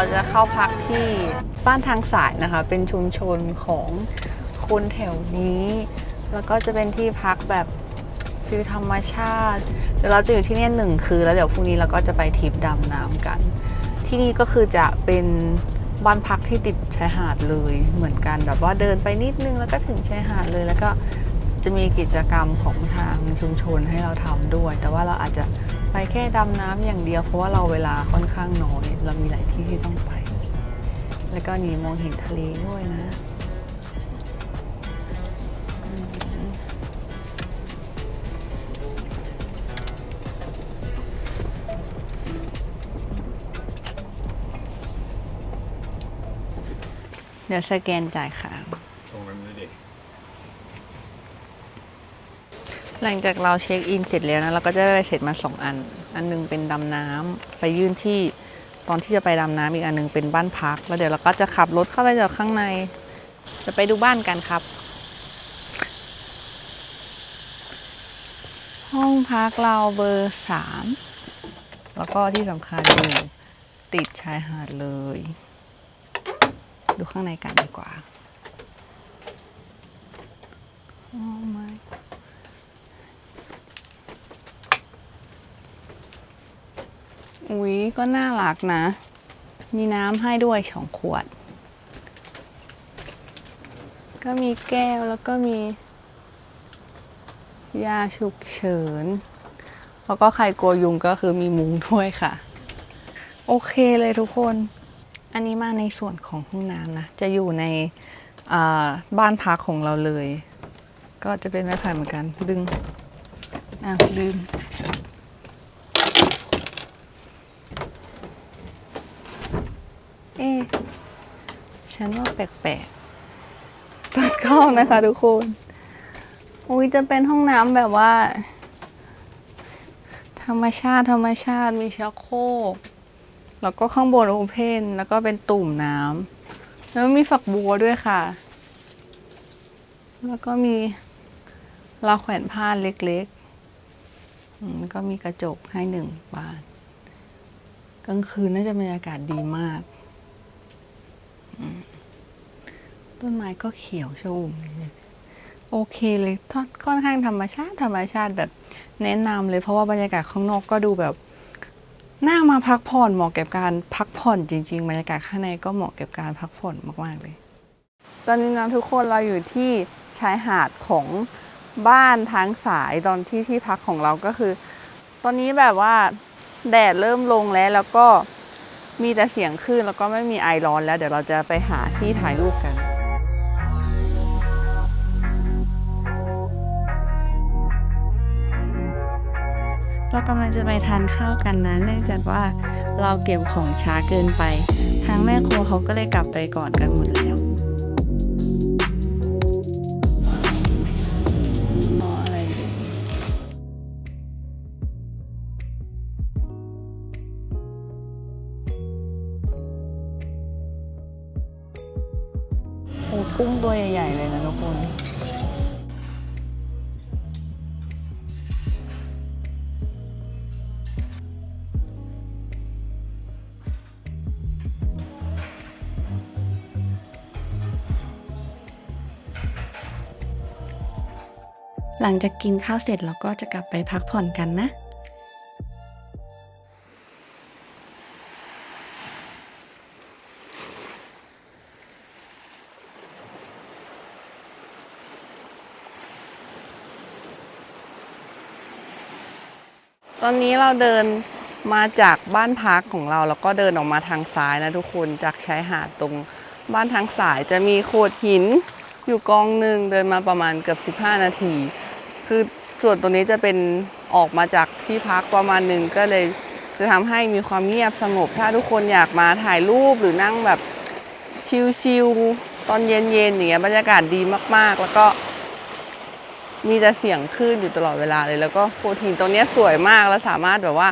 เราจะเข้าพักที่บ้านทางสายนะคะ เป็นชุมชนของคนแถวนี้ แล้วก็จะเป็นที่พักแบบฟิลธรรมชาติเดี๋ยวเราจะอยู่ที่นี่หนึ่งคืนแล้วเดี๋ยวพรุ่งนี้เราก็จะไปทริปดำน้ำกัน ที่นี่ก็คือจะเป็นบ้านพักที่ติดชายหาดเลยเหมือนกันแบบว่าเดินไปนิดนึงแล้วก็ถึงชายหาดเลยแล้วก็ จะมีกิจกรรมของทางชุมชนให้เราทำด้วย แต่ว่าเราอาจจะไปแค่ดำน้ำอย่างเดียว เพราะว่าเราเวลาค่อนข้างน้อย เรามีหลายที่ที่ต้องไป แล้วก็นี่มองเห็นทะเลด้วยนะอืมเดี๋ยวสแกนจ่ายค่ะ ตรงนั้นเลยดิ หลังจากเราเช็คอินเสร็จแล้วนะเราก็จะได้เสร็จมาสองอัน อันหนึงเป็นดำน้ำไปยื่นที่ตอนที่จะไปดำน้ำอีกอันหนึงเป็นบ้านพัก แล้วเดี๋ยวเราก็จะขับรถเข้าไปจากข้างใน จะไปดูบ้านกันครับ ห้องพักเราเบอร์สามแล้วก็ที่สำคัญอยู่ติดชายหาดเลย ดูข้างในกันดีกว่าโอ้ my อุ๊ย ก็น่ารักนะ มีน้ำให้ด้วยสองขวด ก็มีแก้วแล้วก็มี ยาฉุกเฉิน แล้วก็ใครกลัวยุงก็คือมีมุ้งด้วยค่ะ โอเคเลยทุกคน อันนี้มาในส่วนของห้องน้ำนะ จะอยู่ในอ่าบ้านพักของเราเลย ก็จะเป็นไม้ไผ่เหมือนกัน ดึง อะลืม เอ๊ะ ฉันว่าแปลกๆเปิดกล้องนะคะทุกคน อุ้ยจะเป็นห้องน้ำแบบว่า ธรรมชาติธรรมชาติมีชักโครกแล้วก็ข้างบนโอเพนแล้วก็เป็นตุ่มน้ำแล้วมีฝักบัวด้วยค่ะ แล้วก็มีราวแขวนผ้าเล็กๆอืมก็มีกระจกให้หนึ่งบานกลางคืนน่าจะบรรยากาศดีมาก อือ ต้นไม้ก็เขียวชอุ่มโอเคเลยทอดค่อนข้างธรรมชาติธรรมชาติแบบแนะนำเลยเพราะว่าบรรยากาศข้างนอกก็ดูแบบน่ามาพักผ่อนเหมาะกับการพักผ่อนจริง ๆ บรรยากาศข้างในก็เหมาะกับการพักผ่อนมากๆเลย ตอนนี้นะทุกคนเราอยู่ที่ชายหาดของบ้านทางสายตอนที่ที่พักของเราก็คือ ตอนนี้แบบว่าแดดเริ่มลงแล้วแล้วก็มีแต่เสียงคลื่นแล้วก็ไม่มีไอร้อนแล้ว เดี๋ยวเราจะไปหาที่ถ่ายรูปกัน เรากำลังจะไปทานข้าวกันนะเนื่องจากว่าเราเก็บของช้าเกินไป ทางแม่ครัวเขาก็เลยกลับไปก่อนกันหมดแล้วอ๋ออะไรดีโอ้กุ้งตัวใหญ่ ๆ เลยนะทุกคน หลังจากกินข้าวเสร็จเราก็จะกลับไปพักผ่อนกันนะ ตอนนี้เราเดินมาจากบ้านพักของเราแล้วก็เดินออกมาทางซ้ายนะทุกคนจากชายหาดตรงบ้านทางสายจะมีโขดหินอยู่กองหนึ่งเดินมาประมาณเกือบ 15 นาที คือส่วนตรงนี้จะเป็นออกมาจากที่พักประมาณหนึ่งก็เลยจะทำให้มีความเงียบสงบ ถ้าทุกคนอยากมาถ่ายรูปหรือนั่งแบบชิลๆตอนเย็นๆอย่างเงี้ยบรรยากาศดีมากๆ แล้วก็ มีแต่เสียงคลื่นอยู่ตลอดเวลาเลย แล้วก็โขดหินตรงนี้สวยมากแล้วสามารถแบบว่า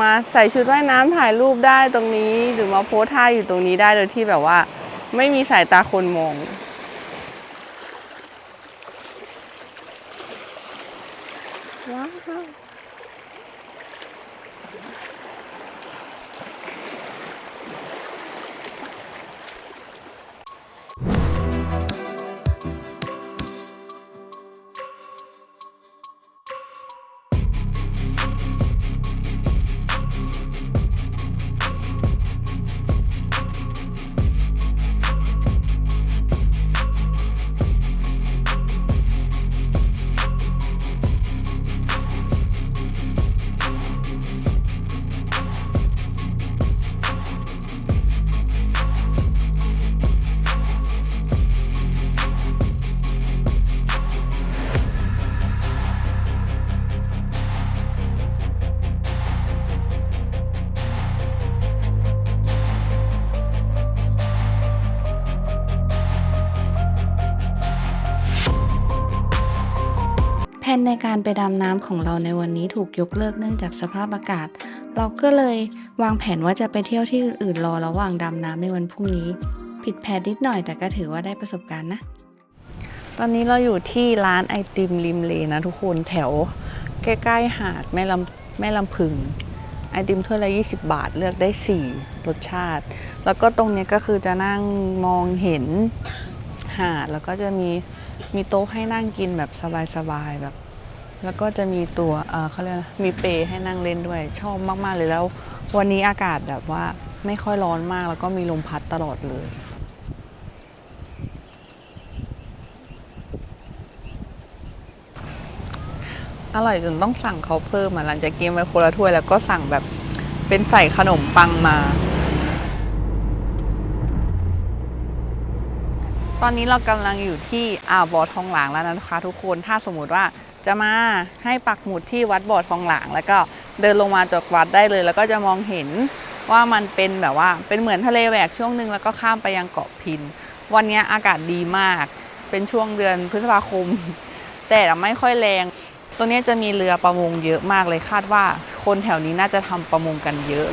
มาใส่ชุดว่ายน้ำถ่ายรูปได้ตรงนี้ หรือมาโพสท่าอยู่ตรงนี้ได้โดยที่แบบว่า ไม่มีสายตาคนมอง ว้ ในการไปดำน้ำของเราในวันนี้ถูกยกเลิกเนื่องจากสภาพอากาศ เราก็เลยวางแผนว่าจะไปเที่ยวที่อื่นๆรอระหว่างดำน้ำในวันพรุ่งนี้ ผิดแผนนิดหน่อยแต่ก็ถือว่าได้ประสบการณ์นะ ตอนนี้เราอยู่ที่ร้านไอติมริมเลนะทุกคนแถว ใกล้ๆหาดแม่ลำแม่ลำพึงไอติมถ้วยละ 20 บาทเลือกได้ 4 รสชาติ แล้วก็ตรงนี้ก็คือจะนั่งมองเห็นหาดแล้วก็จะมีมีโต๊ะให้นั่งกินแบบสบายๆแบบ แล้วก็จะมีตัวเขาเรียกอะไรมีเปรย์ให้นั่งเล่นด้วย ชอบมาก ๆ เลยแล้ว วันนี้อากาศแบบว่าไม่ค่อยร้อนมากแล้วก็มีลมพัดตลอดเลยอร่อยจนต้องสั่งเขาเพิ่มอะหลังจากกินไปคนละถ้วยแล้วก็สั่งแบบเป็นใส่ขนมปังมา ตอนนี้เรากำลังอยู่ที่อ่าวบ่อทองหลางแล้วนะคะทุกคนถ้าสมมติว่า จะมาให้ปักหมุดที่วัดบ่อทองหลาง แล้วก็เดินลงมาจากวัดได้เลย แล้วก็จะมองเห็นว่ามันเป็นแบบว่าเป็นเหมือนทะเลแหวกช่วงหนึ่งแล้วก็ข้ามไปยังเกาะพิน วันนี้อากาศดีมาก เป็นช่วงเดือนพฤษภาคม แต่ไม่ค่อยแรงตรงนี้จะมีเรือประมงเยอะมากเลยคาดว่าคนแถวนี้น่าจะทำประมงกันเยอะ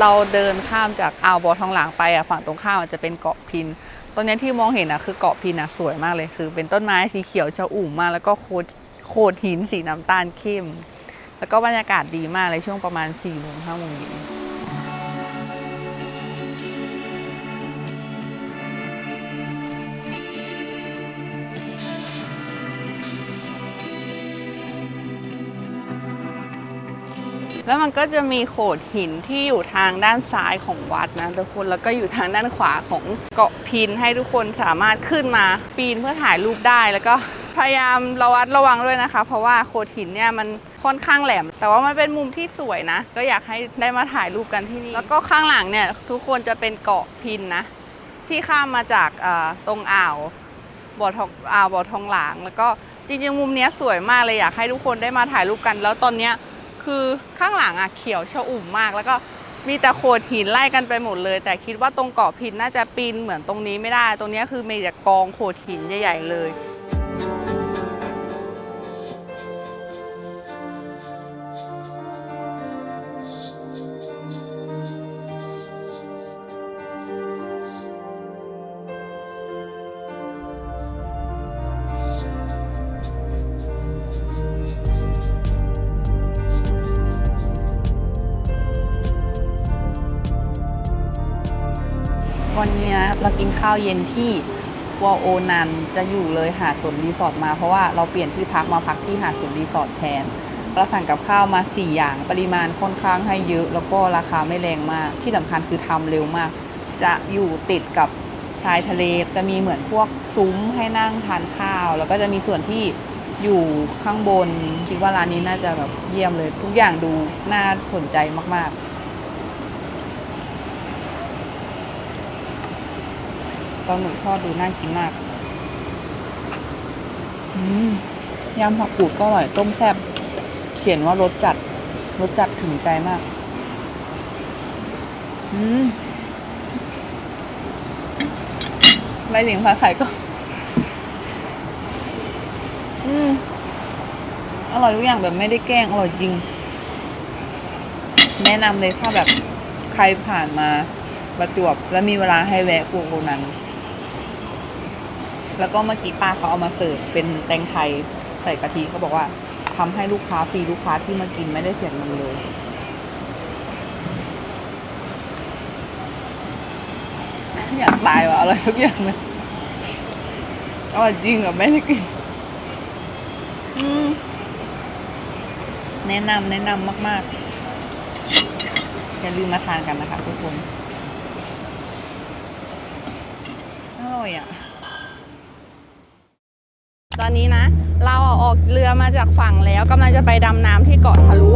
เราเดินข้ามจากอ่าวบอทองหลางไปอะฝั่งตรงข้ามจะเป็นเกาะพินตรงเนี้ที่มองเห็นอะคือเกาะพินอะสวยมากเลยคือ เป็นต้นไม้สีเขียวชะอุ่มมากแล้วก็โคด โขดหินสีน้ำตาลเข้ม แล้วก็บรรยากาศดีมากเลยช่วงประมาณ4ี่โมงห้าโมงเย็นแล้วมันก็จะมีโขดหินที่อยู่ทางด้านซ้ายของวัดนะทุกคนแล้วก็อยู่ทางด้านขวาของเกาะพินให้ทุกคนสามารถขึ้นมาปีนเพื่อถ่ายรูปได้แล้วก็ พยายามระวัดระวังด้วยนะคะ เพราะว่าโขดหินเนี่ยมันค่อนข้างแหลม แต่ว่ามันเป็นมุมที่สวยนะ ก็อยากให้ได้มาถ่ายรูปกันที่นี่แล้วก็ข้างหลังเนี่ยทุกคนจะเป็นเกาะพินนะ ที่ข้ามมาจากตรงอ่าวบ่อทองอ่าวบ่อทองหลาง แล้วก็จริงๆ มุมเนี้ยสวยมากเลยอยากให้ทุกคนได้มาถ่ายรูปกัน แล้วตอนเนี้ยคือข้างหลังอะเขียวชอุ่มมาก แล้วก็มีแต่โขดหินไล่กันไปหมดเลย แต่คิดว่าตรงเกาะพินน่าจะปีนเหมือนตรงนี้ไม่ได้ ตรงนี้คือมีแต่กองโขดหินใหญ่ ๆ เลย วันนี้เรากินข้าวเย็นที่วอโอนันจะอยู่เลยหาดสวนรีสอร์ทมาเพราะว่าเราเปลี่ยนที่พักมาพักที่หาดสวนรีสอร์ทแทนเราสั่งกับข้าวมา 4 อย่างปริมาณค่อนข้างให้เยอะ แล้วก็ราคาไม่แรงมาก ที่สำคัญคือทำเร็วมาก จะอยู่ติดกับชายทะเลจะมีเหมือนพวกซุ้มให้นั่งทานข้าว แล้วก็จะมีส่วนที่อยู่ข้างบน คิดว่าร้านนี้น่าจะแบบเยี่ยมเลย ทุกอย่างดูน่าสนใจมากๆ ปลาหมึกทอดดูน่ากินมากยำผักกูดก็อร่อยต้มแซ่บเขียนว่ารสจัดรสจัดถึงใจมาก อืมใบหลิงผัดไข่ก็ อืมอร่อยทุกอย่างแบบไม่ได้แกล้ง อร่อยจริง แนะนำเลยถ้าแบบใครผ่านมาประจวบแล้วมีเวลาให้แวะครัวโคนั้น แล้วก็เมื่อกี้ป้าเขาเอามาเสิร์ฟเป็นแตงไทยใส่กะทิเขาบอกว่าทำให้ลูกค้าฟรีลูกค้าที่มากินไม่ได้เสียเงินเลย อยากตายว่ะอร่อยทุกอย่างเลยอร่อยจริงอะไม่ได้กินแนะนำแนะนำมาก ๆ อย่าลืมมาทานกันนะคะทุกคน อร่อยอะ ตอนนี้นะ เราออกเรือมาจากฝั่งแล้วกำลังจะไปดำน้ำที่เกาะทะลุ